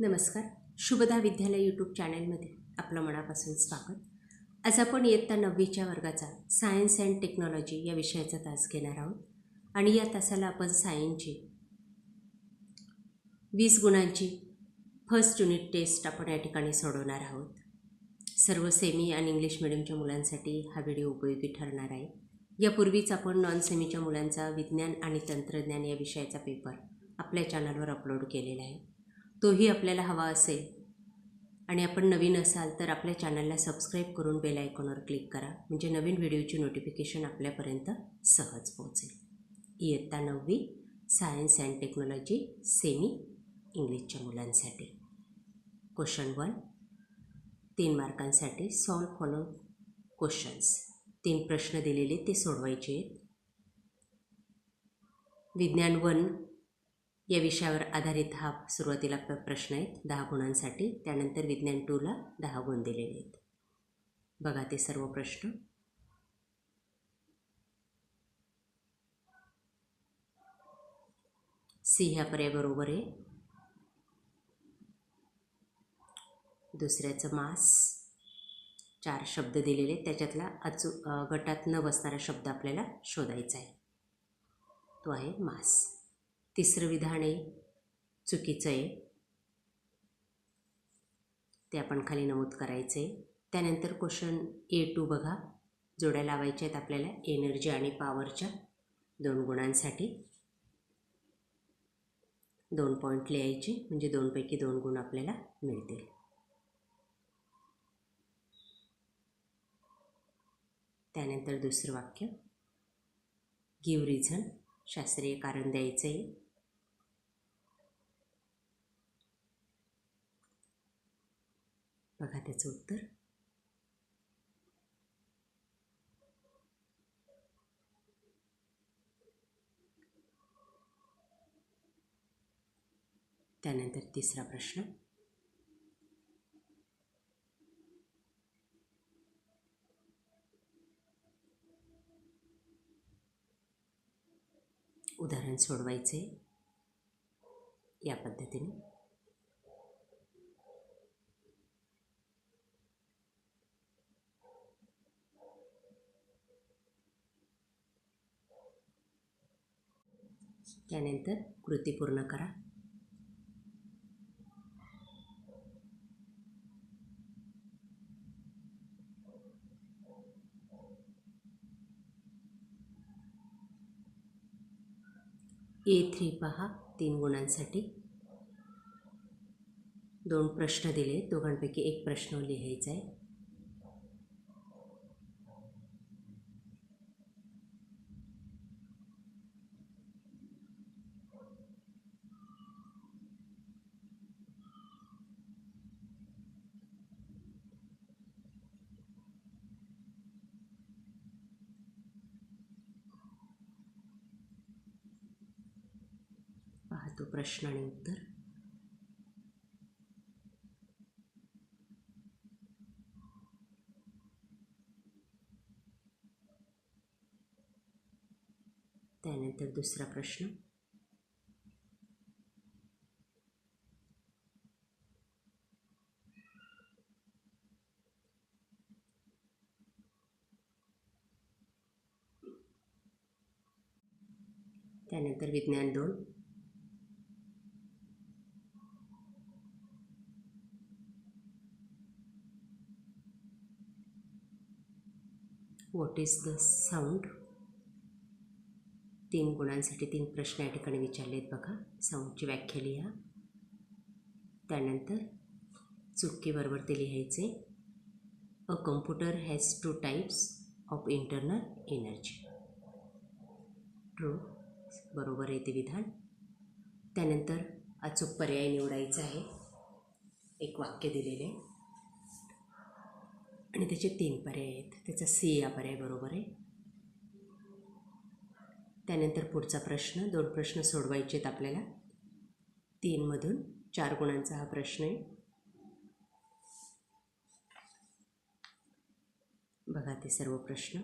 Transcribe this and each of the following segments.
नमस्कार. शुभदा विद्यालय यूट्यूब चॅनलमध्ये आपलं मनापासून स्वागत. आज आपण इयत्ता नववीच्या वर्गाचा सायन्स अँड टेक्नॉलॉजी या विषयाचा तास घेणार आहोत. आणि या तासाला आपण सायन्सची वीस गुणांची फर्स्ट युनिट टेस्ट आपण या ठिकाणी सोडवणार आहोत. सर्व सेमी आणि इंग्लिश मिडियमच्या मुलांसाठी हा व्हिडिओ उपयोगी ठरणार आहे. यापूर्वीच आपण नॉन सेमीच्या मुलांचा विज्ञान आणि तंत्रज्ञान या विषयाचा पेपर आपल्या चॅनलवर अपलोड केलेला आहे. तोही आपल्याला हवा असेल. आणि आपण नवीन असाल तर आपल्या चॅनलला सबस्क्राईब करून बेल आयकॉनवर क्लिक करा. म्हणजे नवीन व्हिडिओची नोटिफिकेशन आपल्यापर्यंत सहज पोहोचेल. इयत्ता नववी सायन्स अँड टेक्नॉलॉजी सेमी इंग्लिशच्या मुलांसाठी. क्वेश्चन वन तीन मार्कांसाठी सॉल्व फॉलो क्वेश्चन्स तीन प्रश्न दिलेले ते सोडवायचे आहेत. विज्ञान वन या विषयावर आधारित हा सुरुवातीला प्रश्न आहेत. दहा गुणांसाठी. त्यानंतर विज्ञान टूला दहा गुण दिलेले आहेत. बघा ते सर्व प्रश्न. सी ह्या पर्याय बरोबर आहे. दुसऱ्याचं मास. चार शब्द दिलेले आहेत. त्याच्यातला अचू गटात न बसणारा शब्द आपल्याला शोधायचा आहे. तो आहे मास. तिसरं विधान आहे चुकीचं आहे. ते आपण खाली नमूद करायचं आहे त्यानंतर क्वेश्चन ए टू बघा. जोड्या लावायच्या आहेत आपल्याला एनर्जी आणि पॉवरच्या दोन गुणांसाठी. दोन पॉईंट लिहायचे म्हणजे दोनपैकी दोन गुण आपल्याला मिळतील. त्यानंतर दुसरं वाक्य. गिव्ह रिझन शास्त्रीय कारण द्यायचं आहे बघा त्याचं उत्तर. त्यानंतर तिसरा प्रश्न. उदाहरण सोडवायचे या पद्धतीने. त्यानंतर कृती पूर्ण करा. ए थ्री पहा तीन गुणांसाठी. दोन प्रश्न दिले दोघांपैकी एक प्रश्न लिहायचा आहे. पाहतो प्रश्न आणि उत्तर. त्यानंतर दुसरा प्रश्न. त्यानंतर विज्ञान दोन. व्हॉट इज द साऊंड तीन गुणांसाठी तीन प्रश्न या ठिकाणी विचारले आहेत बघा. साऊंडची व्याख्या लिहा. त्यानंतर चुटकीबरोबर ते लिहायचे. A computer has two types of internal energy true बरोबर आहे ते विधान. त्यानंतर अचूक पर्याय निवडायचा आहे. एक वाक्य दिलेले. आहे आणि त्याचे तीन पर्याय आहेत. त्याचा सी या पर्याय बरोबर आहे. त्यानंतर पुढचा प्रश्न दोन प्रश्न सोडवायचे आहेत आपल्याला. तीनमधून चार गुणांचा हा प्रश्न आहे. बघा ते सर्व प्रश्न.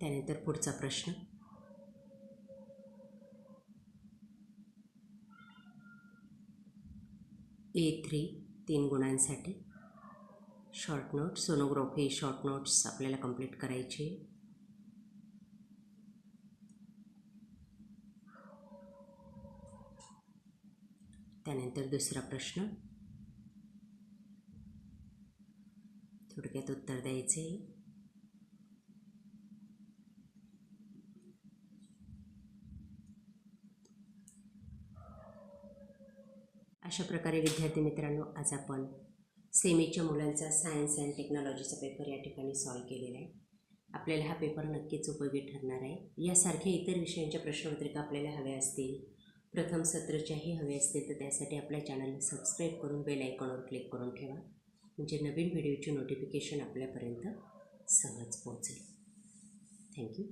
त्यानंतर पुढचा प्रश्न. ए थ्री तीन गुणांसाठी. Short note sonography short notes आपल्याला कंप्लीट करायची. आहे. त्यानंतर दुसरा प्रश्न. थोडक्यात उत्तर द्यायचे. अशा प्रकारे विद्यार्थी मित्रांनो आज आपण सेमीच्या मुलांचा सायन्स अँड टेक्नॉलॉजीचा पेपर या ठिकाणी सॉल्व केलेला आहे. आपल्याला हा पेपर नक्कीच उपयोगी ठरणार आहे. यासारख्या इतर विषयांच्या प्रश्नपत्रिका आपल्याला हव्या असतील प्रथम सत्रच्याही हवे असतील तर त्यासाठी आपल्या चॅनलला सबस्क्राईब करून बेल आयकॉनवर क्लिक करून ठेवा. म्हणजे नवीन व्हिडिओची नोटिफिकेशन आपल्यापर्यंत सहज पोहोचेल. थँक्यू.